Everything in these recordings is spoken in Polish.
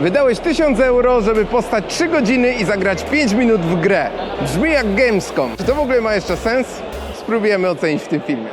Wydałeś 1000 euro, żeby postać 3 godziny i zagrać 5 minut w grę. Brzmi jak Gamescom. Czy to w ogóle ma jeszcze sens? Spróbujemy ocenić w tym filmie.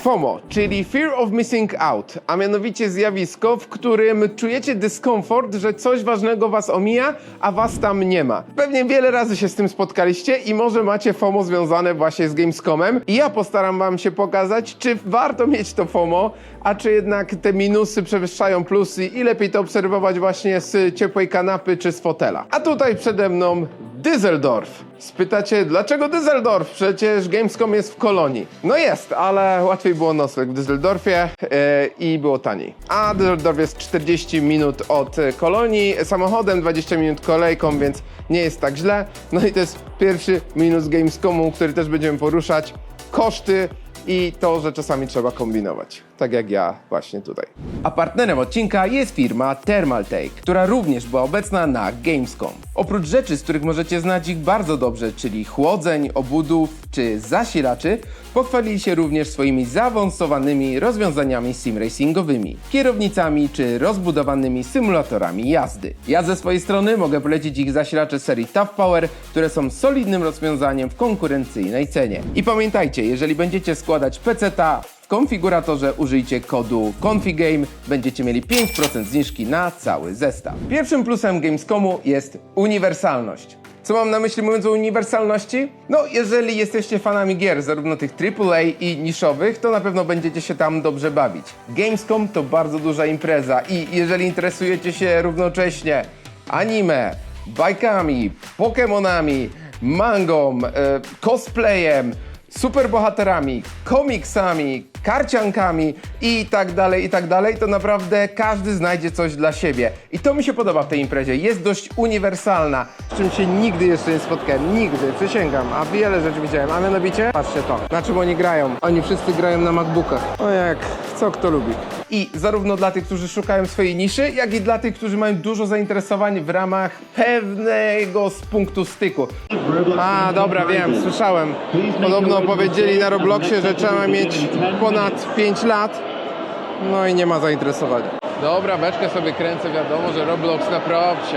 FOMO, czyli Fear of Missing Out, a mianowicie zjawisko, w którym czujecie dyskomfort, że coś ważnego was omija, a was tam nie ma. Pewnie wiele razy się z tym spotkaliście i może macie FOMO związane właśnie z Gamescomem i ja postaram wam się pokazać, czy warto mieć to FOMO, a czy jednak te minusy przewyższają plusy i lepiej to obserwować właśnie z ciepłej kanapy czy z fotela. A tutaj przede mną Düsseldorf. Spytacie, dlaczego Düsseldorf? Przecież Gamescom jest w Kolonii. No jest, ale łatwiej było nocleg w Düsseldorfie e, i było taniej. A Düsseldorf jest 40 minut od Kolonii, samochodem 20 minut kolejką, więc nie jest tak źle. No i to jest pierwszy minus Gamescomu, który też będziemy poruszać. Koszty i to, że czasami trzeba kombinować. Tak jak ja właśnie tutaj. A partnerem odcinka jest firma Thermaltake, która również była obecna na Gamescom. Oprócz rzeczy, z których możecie znać ich bardzo dobrze, czyli chłodzeń, obudów czy zasilaczy, pochwalili się również swoimi zaawansowanymi rozwiązaniami simracingowymi, kierownicami czy rozbudowanymi symulatorami jazdy. Ja ze swojej strony mogę polecić ich zasilacze serii Tough Power, które są solidnym rozwiązaniem w konkurencyjnej cenie. I pamiętajcie, jeżeli będziecie składać peceta w konfiguratorze użyjcie kodu ConfiGame, będziecie mieli 5% zniżki na cały zestaw. Pierwszym plusem Gamescomu jest uniwersalność. Co mam na myśli mówiąc o uniwersalności? No, jeżeli jesteście fanami gier, zarówno tych AAA i niszowych, to na pewno będziecie się tam dobrze bawić. Gamescom to bardzo duża impreza i jeżeli interesujecie się równocześnie anime, bajkami, Pokémonami, mangą, e, cosplayem, superbohaterami, komiksami, karciankami i tak dalej, i tak dalej, to naprawdę każdy znajdzie coś dla siebie. I to mi się podoba w tej imprezie. Jest dość uniwersalna, z czym się nigdy jeszcze nie spotkałem. Nigdy, przysięgam. A wiele rzeczy widziałem. A mianowicie, patrzcie to. Na czym oni grają? Oni wszyscy grają na MacBookach. O jak, co kto lubi. I zarówno dla tych, którzy szukają swojej niszy, jak i dla tych, którzy mają dużo zainteresowań w ramach pewnego z punktu styku. A, dobra, wiem, słyszałem. Podobno powiedzieli na Robloxie, że trzeba mieć ponad 5 lat. No i nie ma zainteresowania. Dobra, beczkę sobie kręcę, wiadomo, że Roblox na propsie.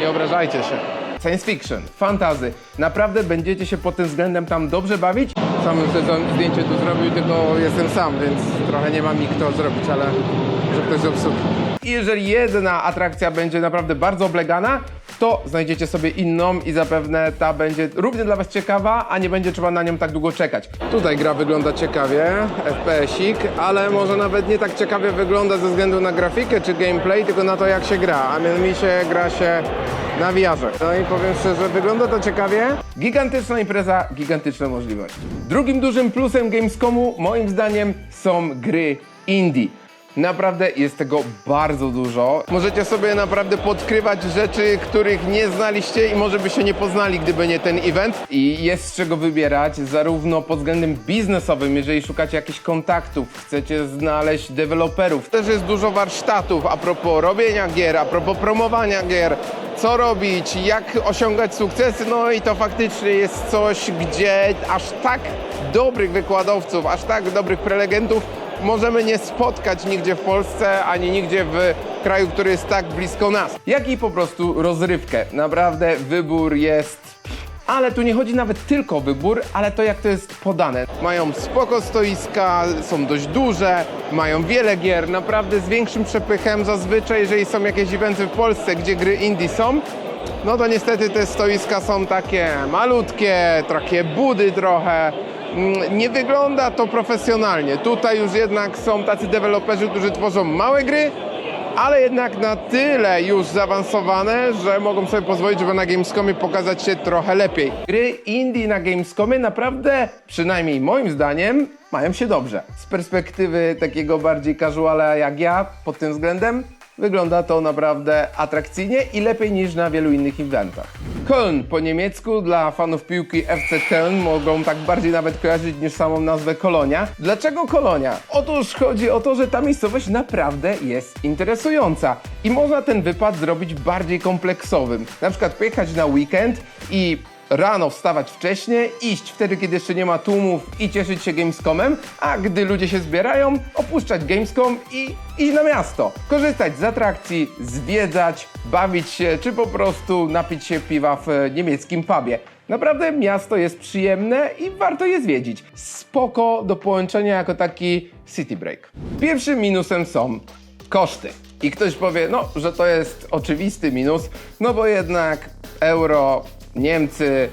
Nie obrażajcie się. Science fiction, fantazy. Naprawdę będziecie się pod tym względem tam dobrze bawić? Sam bym sobie to zdjęcie tu zrobił, tylko jestem sam, więc trochę nie ma mi kto zrobić, ale że ktoś z obsługi. I jeżeli jedna atrakcja będzie naprawdę bardzo oblegana, to znajdziecie sobie inną i zapewne ta będzie równie dla Was ciekawa, a nie będzie trzeba na nią tak długo czekać. Tutaj gra wygląda ciekawie, FPS-ik, ale może nawet nie tak ciekawie wygląda ze względu na grafikę czy gameplay, tylko na to jak się gra, a mianowicie gra się na VR-ze. No i powiem szczerze, wygląda to ciekawie. Gigantyczna impreza, gigantyczne możliwości. Drugim dużym plusem Gamescomu moim zdaniem są gry indie. Naprawdę jest tego bardzo dużo. Możecie sobie naprawdę podkrywać rzeczy, których nie znaliście i może by się nie poznali, gdyby nie ten event. I jest z czego wybierać, zarówno pod względem biznesowym, jeżeli szukacie jakichś kontaktów, chcecie znaleźć deweloperów. Też jest dużo warsztatów a propos robienia gier, a propos promowania gier, co robić, jak osiągać sukcesy. No i to faktycznie jest coś, gdzie aż tak dobrych wykładowców, aż tak dobrych prelegentów możemy nie spotkać nigdzie w Polsce, ani nigdzie w kraju, który jest tak blisko nas. Jak i po prostu rozrywkę. Naprawdę wybór jest... Ale tu nie chodzi nawet tylko o wybór, ale to jak to jest podane. Mają spoko stoiska, są dość duże, mają wiele gier, naprawdę z większym przepychem zazwyczaj, jeżeli są jakieś eventy w Polsce, gdzie gry indie są, no to niestety te stoiska są takie malutkie, takie budy trochę. Mm, Nie wygląda to profesjonalnie. Tutaj już jednak są tacy deweloperzy, którzy tworzą małe gry, ale jednak na tyle już zaawansowane, że mogą sobie pozwolić, żeby na Gamescomie pokazać się trochę lepiej. Gry indie na Gamescomie naprawdę, przynajmniej moim zdaniem, mają się dobrze. Z perspektywy takiego bardziej casuala jak ja, pod tym względem, Wygląda to naprawdę atrakcyjnie i lepiej niż na wielu innych eventach. Köln po niemiecku dla fanów piłki FC Köln mogą tak bardziej nawet kojarzyć niż samą nazwę Kolonia. Dlaczego Kolonia? Otóż chodzi o to, że ta miejscowość naprawdę jest interesująca i można ten wypad zrobić bardziej kompleksowym. Na przykład pojechać na weekend i rano wstawać wcześniej, iść wtedy, kiedy jeszcze nie ma tłumów i cieszyć się Gamescomem, a gdy ludzie się zbierają, opuszczać Gamescom i iść na miasto. Korzystać z atrakcji, zwiedzać, bawić się, czy po prostu napić się piwa w niemieckim pubie. Naprawdę miasto jest przyjemne i warto je zwiedzić. Spoko do połączenia jako taki city break. Pierwszym minusem są koszty. I ktoś powie, no, że to jest oczywisty minus, no bo jednak euro, Niemcy.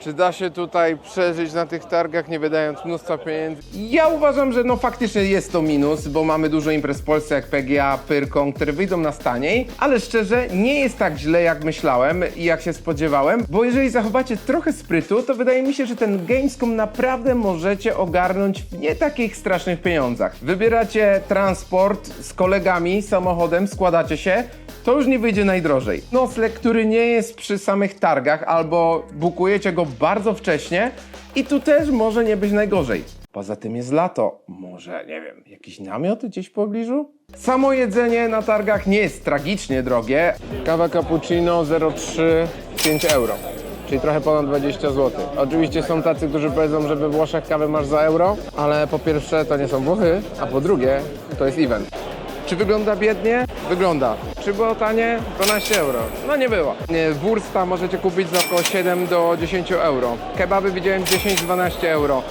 Czy da się tutaj przeżyć na tych targach, nie wydając mnóstwa pieniędzy? Ja uważam, że no faktycznie jest to minus, bo mamy dużo imprez w Polsce jak PGA, Pyrkon, które wyjdą nas taniej, ale szczerze nie jest tak źle jak myślałem i jak się spodziewałem, bo jeżeli zachowacie trochę sprytu, to wydaje mi się, że ten Gamescom naprawdę możecie ogarnąć w nie takich strasznych pieniądzach. Wybieracie transport z kolegami, samochodem, składacie się, to już nie wyjdzie najdrożej. Nocleg, który nie jest przy samych targach, albo bukujecie go bardzo wcześnie i tu też może nie być najgorzej. Poza tym jest lato. Może, nie wiem, jakiś namiot gdzieś w pobliżu? Samo jedzenie na targach nie jest tragicznie drogie. Kawa cappuccino 0,3 5 euro. Czyli trochę ponad 20 zł. Oczywiście są tacy, którzy powiedzą, że we Włoszech kawę masz za euro, ale po pierwsze to nie są Włochy, a po drugie to jest event. Czy wygląda biednie? Wygląda. Czy było tanie? 12 euro. No nie było. Wursta możecie kupić za około 7 do 10 euro. Kebaby widziałem 10-12 euro.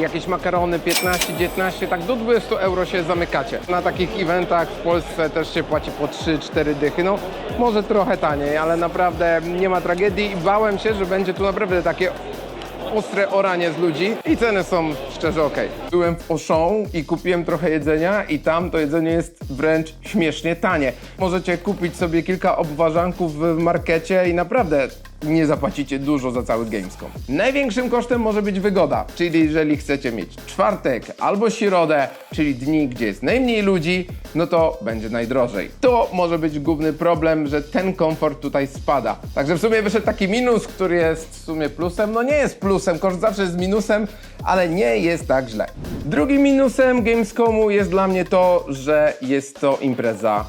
Jakieś makarony 15-19, tak do 20 euro się zamykacie. Na takich eventach w Polsce też się płaci po 3-4 dychy. No może trochę taniej, ale naprawdę nie ma tragedii i bałem się, że będzie tu naprawdę takie ostre oranie z ludzi i ceny są szczerze ok. Byłem w Auchan i kupiłem trochę jedzenia i tam to jedzenie jest wręcz śmiesznie tanie. Możecie kupić sobie kilka obwarzanków w markecie i naprawdę nie zapłacicie dużo za cały Gamescom. Największym kosztem może być wygoda, czyli jeżeli chcecie mieć czwartek albo środę, czyli dni, gdzie jest najmniej ludzi, no to będzie najdrożej. To może być główny problem, że ten komfort tutaj spada. Także w sumie wyszedł taki minus, który jest w sumie plusem. No nie jest plusem, koszt zawsze jest minusem, ale nie jest tak źle. Drugim minusem Gamescomu jest dla mnie to, że jest to impreza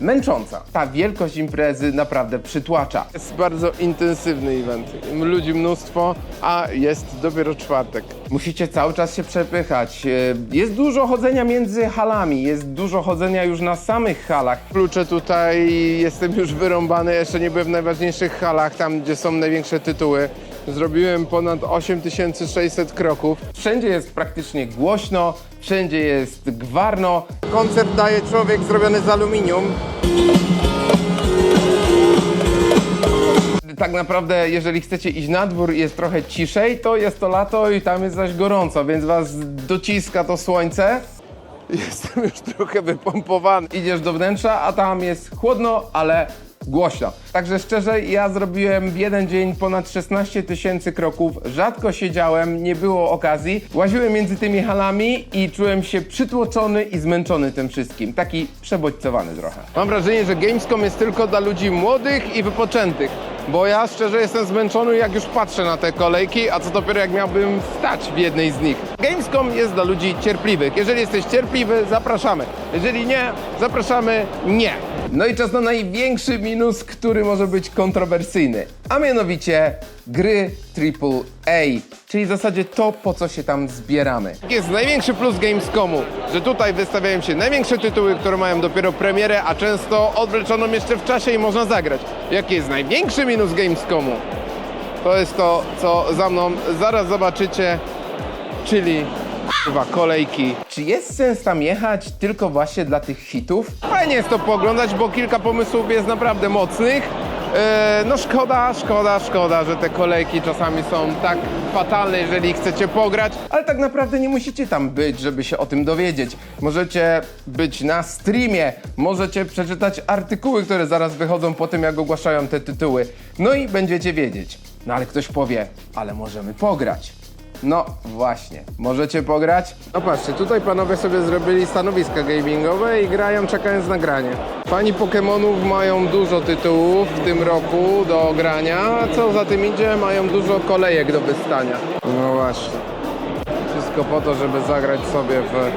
męcząca. Ta wielkość imprezy naprawdę przytłacza. Jest bardzo intensywny event. Ludzi mnóstwo, a jest dopiero czwartek. Musicie cały czas się przepychać. E, Jest dużo chodzenia między halami, jest dużo chodzenia już na samych halach. Klucze tutaj, jestem już wyrąbany, jeszcze nie byłem w najważniejszych halach, tam gdzie są największe tytuły. Zrobiłem ponad 8600 kroków. Wszędzie jest praktycznie głośno, wszędzie jest gwarno. Koncert daje człowiek zrobiony z aluminium. Tak naprawdę, jeżeli chcecie iść na dwór i jest trochę ciszej, to jest to lato i tam jest zaś gorąco, więc was dociska to słońce. Jestem już trochę wypompowany. Idziesz do wnętrza, a tam jest chłodno, ale głośno. Także szczerze, ja zrobiłem w jeden dzień ponad 16 tysięcy kroków. Rzadko siedziałem, nie było okazji. Łaziłem między tymi halami i czułem się przytłoczony i zmęczony tym wszystkim. Taki przebodźcowany trochę. Mam wrażenie, że Gamescom jest tylko dla ludzi młodych i wypoczętych. Bo ja szczerze jestem zmęczony, jak już patrzę na te kolejki, a co dopiero jak miałbym stać w jednej z nich. Gamescom jest dla ludzi cierpliwych. Jeżeli jesteś cierpliwy, zapraszamy. Jeżeli nie, zapraszamy nie. No i czas na największy minus, który może być kontrowersyjny, a mianowicie gry AAA, czyli w zasadzie to, po co się tam zbieramy. Jest największy plus Gamescomu, że tutaj wystawiają się największe tytuły, które mają dopiero premierę, a często odwleczoną jeszcze w czasie i można zagrać. Jaki jest największy minus Gamescomu? To jest to, co za mną zaraz zobaczycie, czyli chyba kolejki. Czy jest sens tam jechać tylko właśnie dla tych hitów? Fajnie jest to pooglądać, bo kilka pomysłów jest naprawdę mocnych. E, no szkoda, szkoda, szkoda, że te kolejki czasami są tak fatalne, jeżeli chcecie pograć, ale tak naprawdę nie musicie tam być, żeby się o tym dowiedzieć. Możecie być na streamie, możecie przeczytać artykuły, które zaraz wychodzą po tym, jak ogłaszają te tytuły. No i będziecie wiedzieć. No ale ktoś powie, ale możemy pograć. No właśnie, możecie pograć? No patrzcie, tutaj panowie sobie zrobili stanowiska gamingowe i grają czekając na granie. Fani Pokémonów mają dużo tytułów w tym roku do grania, a co za tym idzie, mają dużo kolejek do wystania. No właśnie. Wszystko po to, żeby zagrać sobie w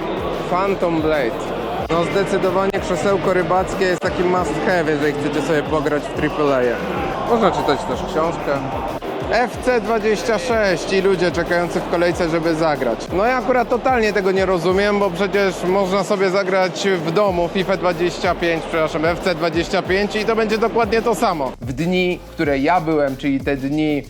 Phantom Blade. No zdecydowanie krzesełko rybackie jest takim must have, jeżeli chcecie sobie pograć w AAA. Można czytać też książkę. FC26 i ludzie czekający w kolejce, żeby zagrać. No ja akurat totalnie tego nie rozumiem, bo przecież można sobie zagrać w domu FIFA 25, przepraszam, FC25 i to będzie dokładnie to samo. W dni, które ja byłem, czyli te dni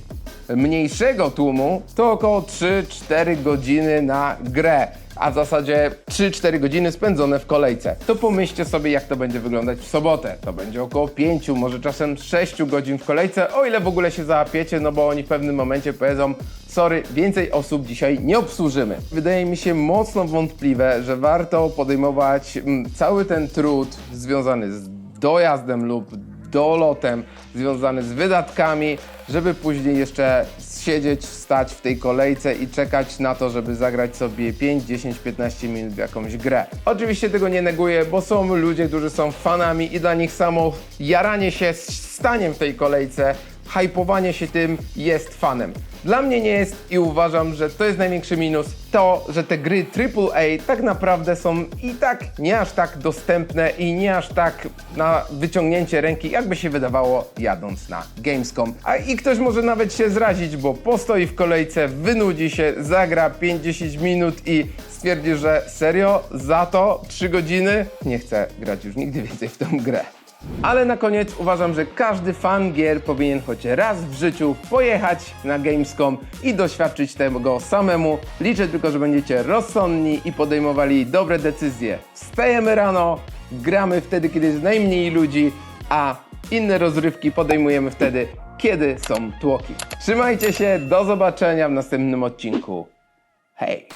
mniejszego tłumu, to około 3-4 godziny na grę. A w zasadzie 3-4 godziny spędzone w kolejce. To pomyślcie sobie, jak to będzie wyglądać w sobotę. To będzie około 5, może czasem 6 godzin w kolejce, o ile w ogóle się załapiecie, no bo oni w pewnym momencie powiedzą sorry, więcej osób dzisiaj nie obsłużymy. Wydaje mi się mocno wątpliwe, że warto podejmować mm, cały ten trud związany z dojazdem lub dolotem związany z wydatkami, żeby później jeszcze siedzieć, stać w tej kolejce i czekać na to, żeby zagrać sobie 5, 10, 15 minut w jakąś grę. Oczywiście tego nie neguję, bo są ludzie, którzy są fanami i dla nich samo jaranie się staniem w tej kolejce, hypowanie się tym jest fanem. Dla mnie nie jest i uważam, że to jest największy minus. To, że te gry AAA tak naprawdę są i tak nie aż tak dostępne i nie aż tak na wyciągnięcie ręki, jakby się wydawało jadąc na Gamescom. A i ktoś może nawet się zrazić, bo postoi w kolejce, wynudzi się, zagra 5-10 minut i stwierdzi, że serio, za to 3 godziny nie chcę grać już nigdy więcej w tą grę. Ale na koniec uważam, że każdy fan gier powinien choć raz w życiu pojechać na Gamescom i doświadczyć tego samemu. Liczę tylko, że będziecie rozsądni i podejmowali dobre decyzje. Wstajemy rano, gramy wtedy, kiedy jest najmniej ludzi, a inne rozrywki podejmujemy wtedy, kiedy są tłoki. Trzymajcie się, do zobaczenia w następnym odcinku. Hej!